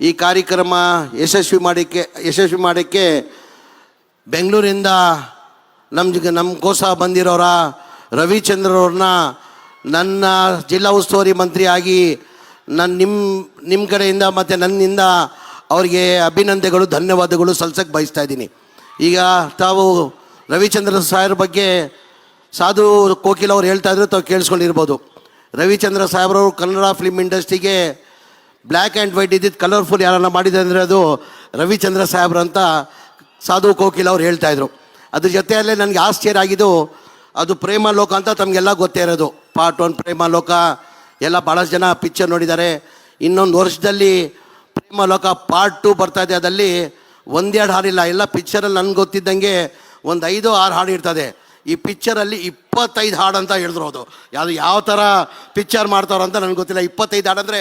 ಈ ಕಾರ್ಯಕ್ರಮ ಯಶಸ್ವಿ ಮಾಡೋಕ್ಕೆ ಯಶಸ್ವಿ ಮಾಡೋಕ್ಕೆ ಬೆಂಗಳೂರಿಂದ ನಮ್ಮ ಕೋಸ ಬಂದಿರೋರ ರವಿಚಂದ್ರವ್ರನ್ನ ನನ್ನ ಜಿಲ್ಲಾ ಉಸ್ತುವಾರಿ ಮಂತ್ರಿ ಆಗಿ ನನ್ನ ನಿಮ್ಮ ನಿಮ್ಮ ಕಡೆಯಿಂದ ಮತ್ತು ನನ್ನಿಂದ ಅವರಿಗೆ ಅಭಿನಂದನೆಗಳು, ಧನ್ಯವಾದಗಳು ಸಲ್ಸಕ್ಕೆ ಬಯಸ್ತಾ ಇದ್ದೀನಿ. ಈಗ ತಾವು ರವಿಚಂದ್ರ ಸಾಹೇಬ್ರ ಬಗ್ಗೆ ಸಾಧು ಕೋಕಿಲ್ ಅವ್ರು ಹೇಳ್ತಾ ಇದ್ರು, ತಾವು ಕೇಳಿಸ್ಕೊಂಡಿರ್ಬೋದು. ರವಿಚಂದ್ರ ಸಾಹೇಬ್ರವರು ಕನ್ನಡ ಫಿಲ್ಮ್ ಇಂಡಸ್ಟ್ರಿಗೆ ಬ್ಲ್ಯಾಕ್ ಆ್ಯಂಡ್ ವೈಟ್ ಇದ್ದಿದ್ದು ಕಲರ್ಫುಲ್ ಯಾರನ್ನ ಮಾಡಿದೆ ಅಂದರೆ ಅದು ರವಿಚಂದ್ರ ಸಾಹೇಬ್ರು ಅಂತ ಸಾಧು ಕೋಕಿಲ್ ಅವ್ರು ಹೇಳ್ತಾ ಇದ್ರು. ಅದ್ರ ಜೊತೆಯಲ್ಲೇ ನನಗೆ ಆಶ್ಚರ್ಯ ಆಗಿದ್ದು ಅದು ಪ್ರೇಮ ಲೋಕ ಅಂತ ತಮಗೆಲ್ಲ ಗೊತ್ತೇ ಇರೋದು. ಪಾರ್ಟ್ ಒನ್ ಪ್ರೇಮ ಲೋಕ, ಎಲ್ಲ ಭಾಳಷ್ಟು ಜನ ಪಿಕ್ಚರ್ ನೋಡಿದ್ದಾರೆ. ಇನ್ನೊಂದು ವರ್ಷದಲ್ಲಿ ಪ್ರೇಮ ಲೋಕ ಪಾರ್ಟ್ ಟು ಬರ್ತಾ ಇದೆ. ಅದರಲ್ಲಿ ಒಂದೆರಡು ಹಾಡಿಲ್ಲ, ಎಲ್ಲ ಪಿಕ್ಚರಲ್ಲಿ ನನಗೆ ಗೊತ್ತಿದ್ದಂಗೆ ಒಂದು ಐದು, ಆರು ಹಾಡು ಇರ್ತದೆ. ಈ ಪಿಕ್ಚರಲ್ಲಿ ಇಪ್ಪತ್ತೈದು ಹಾಡು ಅಂತ ಹೇಳಿದ್ರು ಅದು ಯಾವುದು ಯಾವ ಥರ ಪಿಕ್ಚರ್ ಮಾಡ್ತಾರೋ ಅಂತ ನನಗೆ ಗೊತ್ತಿಲ್ಲ. ಇಪ್ಪತ್ತೈದು ಹಾಡು ಅಂದರೆ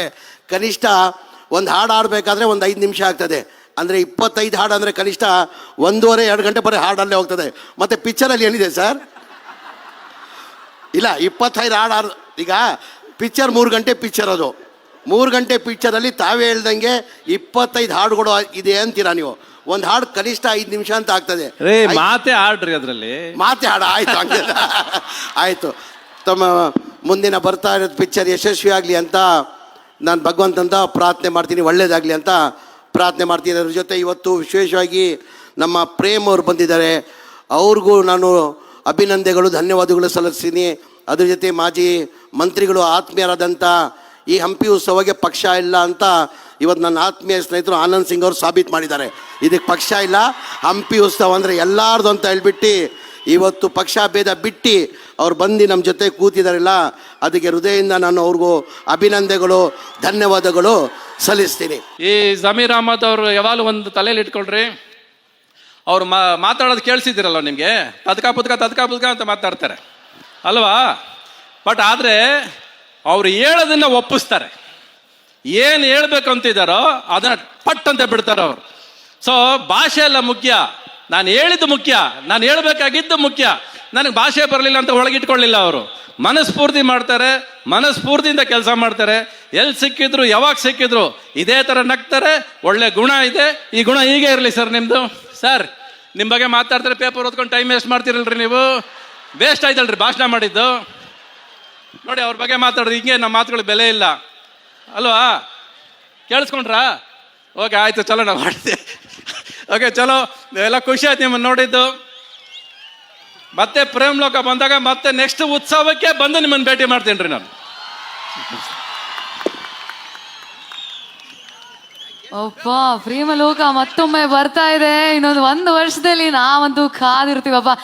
ಕನಿಷ್ಠ ಒಂದು ಹಾಡು ಆಡಬೇಕಾದ್ರೆ ಒಂದು ಐದು ನಿಮಿಷ ಆಗ್ತದೆ. ಅಂದರೆ ಇಪ್ಪತ್ತೈದು ಹಾಡು ಅಂದರೆ ಕನಿಷ್ಠ ಒಂದೂವರೆ, ಎರಡು ಗಂಟೆ ಬರೀ ಹಾಡಲ್ಲೇ ಹೋಗ್ತದೆ. ಮತ್ತು ಪಿಕ್ಚರಲ್ಲಿ ಏನಿದೆ ಸರ್ ಇಲ್ಲ, ಇಪ್ಪತ್ತೈದು ಹಾಡು ಈಗ ಪಿಕ್ಚರ್ ಮೂರು ಗಂಟೆ ಪಿಕ್ಚರ್ ಅದು. ಮೂರು ಗಂಟೆ ಪಿಚ್ಚರಲ್ಲಿ ತಾವೇ ಹೇಳ್ದಂಗೆ ಇಪ್ಪತ್ತೈದು ಹಾಡುಗಳು ಇದೆ ಅಂತೀರಾ ನೀವು? ಒಂದು ಹಾಡು ಕನಿಷ್ಠ ಐದು ನಿಮಿಷ ಅಂತ ಆಗ್ತದೆ. ರೇ ಮಾತೆ ಆಡ್ರಿ ಅದರಲ್ಲಿ. ಮಾತೆ ಹಾಡ ಆಯ್ತು ಆಯಿತು. ತಮ್ಮ ಮುಂದಿನ ಬರ್ತಾ ಇರೋದು ಪಿಕ್ಚರ್ ಯಶಸ್ವಿ ಆಗಲಿ ಅಂತ ನಾನು ಭಗವಂತಂತ ಪ್ರಾರ್ಥನೆ ಮಾಡ್ತೀನಿ ಒಳ್ಳೇದಾಗ್ಲಿ ಅಂತ ಪ್ರಾರ್ಥನೆ ಮಾಡ್ತೀನಿ. ಅದ್ರ ಜೊತೆ ಇವತ್ತು ವಿಶೇಷವಾಗಿ ನಮ್ಮ ಪ್ರೇಮ್ ಅವ್ರು ಬಂದಿದ್ದಾರೆ. ಅವ್ರಿಗೂ ನಾನು ಅಭಿನಂದನೆಗಳು ಧನ್ಯವಾದಗಳು ಸಲ್ಲಿಸ್ತೀನಿ. ಅದ್ರ ಜೊತೆ ಮಾಜಿ ಮಂತ್ರಿಗಳು ಆತ್ಮೀಯರಾದಂಥ ಈ ಹಂಪಿ ಉತ್ಸವಕ್ಕೆ ಪಕ್ಷ ಇಲ್ಲ ಅಂತ ಇವತ್ತು ನನ್ನ ಆತ್ಮೀಯ ಸ್ನೇಹಿತರು ಆನಂದ್ ಸಿಂಗ್ ಅವರು ಸಾಬೀತು ಮಾಡಿದ್ದಾರೆ. ಇದಕ್ಕೆ ಪಕ್ಷ ಇಲ್ಲ. ಹಂಪಿ ಉತ್ಸವ ಅಂದರೆ ಎಲ್ಲಾರ್ದು ಅಂತ ಹೇಳ್ಬಿಟ್ಟು ಇವತ್ತು ಪಕ್ಷ ಭೇದ ಬಿಟ್ಟು ಅವ್ರು ಬಂದು ನಮ್ಮ ಜೊತೆ ಕೂತಿದಾರಲ್ಲ ಅದಕ್ಕೆ ಹೃದಯದಿಂದ ನಾನು ಅವ್ರಿಗೂ ಅಭಿನಂದನೆಗಳು, ಧನ್ಯವಾದಗಳು ಸಲ್ಲಿಸ್ತೀನಿ. ಈ ಜಮೀರ್ ಅಹಮದ್ ಅವರು ಯಾವಾಗಲೂ ಒಂದು ತಲೆಯಲ್ಲಿ ಇಟ್ಕೊಳ್ರಿ. ಅವ್ರು ಮಾತಾಡೋದು ಕೇಳಿಸಿದಿರಲ್ಲ ನಿಮಗೆ? ತದ್ಕ ಪುದ್ಕ ತದ್ಕ ಪುದ್ಕ ಅಂತ ಮಾತಾಡ್ತಾರೆ. ಅಲ್ವಾ? ಬಟ್ ಆದರೆ ಅವ್ರು ಹೇಳೋದನ್ನ ಒಪ್ಪಿಸ್ತಾರೆ. ಏನು ಹೇಳ್ಬೇಕು ಅಂತಿದ್ದಾರೋ ಅದನ್ನ ಪಟ್ ಅಂತ ಬಿಡ್ತಾರೆ ಅವರು. ಸೊ ಭಾಷೆ ಎಲ್ಲ ಮುಖ್ಯ. ನಾನು ಹೇಳಿದ್ದು ಮುಖ್ಯ. ನಾನು ಹೇಳ್ಬೇಕಾಗಿದ್ದು ಮುಖ್ಯ. ನನಗೆ ಭಾಷೆ ಬರಲಿಲ್ಲ ಅಂತ ಒಳಗಿಟ್ಕೊಳ್ಳಿಲ್ಲ ಅವರು. ಮನಸ್ಫೂರ್ತಿ ಮಾಡ್ತಾರೆ, ಮನಸ್ಫೂರ್ತಿಯಿಂದ ಕೆಲಸ ಮಾಡ್ತಾರೆ. ಎಲ್ಲಿ ಸಿಕ್ಕಿದ್ರು, ಯಾವಾಗ ಸಿಕ್ಕಿದ್ರು, ಇದೇ ಥರ ನಗ್ತಾರೆ, ಒಳ್ಳೆ ಗುಣ ಇದೆ. ಈ ಗುಣ ಹೀಗೆ ಇರಲಿ ಸರ್ ನಿಮ್ಮದು ಸರ್ ನಿಮ್ಮ ಬಗ್ಗೆ ಮಾತಾಡ್ತಾರೆ ಪೇಪರ್ ಓದ್ಕೊಂಡು ಟೈಮ್ ವೇಸ್ಟ್ ಮಾಡ್ತಿರಲ್ರಿ ನೀವು. ವೇಸ್ಟ್ ಆಯ್ತಲ್ರಿ ಭಾಷಣ ಮಾಡಿದ್ದು. ನೋಡಿ ಅವ್ರ ಬಗ್ಗೆ ಮಾತಾಡೋದು, ಹಿಂಗೆ ನಮ್ಮ ಮಾತುಗಳು ಬೆಲೆ ಇಲ್ಲ. ಅಲ್ವಾ? ಕೇಳಿಸ್ಕೊಂಡ್ರಾ? ಓಕೆ ಆಯ್ತು, ಚಲೋ ನಾವು ಮಾಡ್ತೀವಿ ಓಕೆ ಚಲೋ. ಎಲ್ಲ ಖುಷಿ ಆಯ್ತು ನಿಮ್ಮನ್ನು ನೋಡಿದ್ದು. ಮತ್ತೆ ಪ್ರೇಮ್ ಲೋಕ ಬಂದಾಗ ಮತ್ತೆ ನೆಕ್ಸ್ಟ್ ಉತ್ಸವಕ್ಕೆ ಬಂದು ನಿಮ್ಮನ್ನು ಭೇಟಿ ಮಾಡ್ತೀನಿ ರೀ ನಾನು. ಒಪ್ಪ ಪ್ರೇಮ ಲೋಕ ಮತ್ತೊಮ್ಮೆ ಬರ್ತಾ ಇದೆ. ಇನ್ನೊಂದು ಒಂದು ವರ್ಷದಲ್ಲಿ ನಾವಂತೂ ಕಾದಿರ್ತೀವಪ್ಪ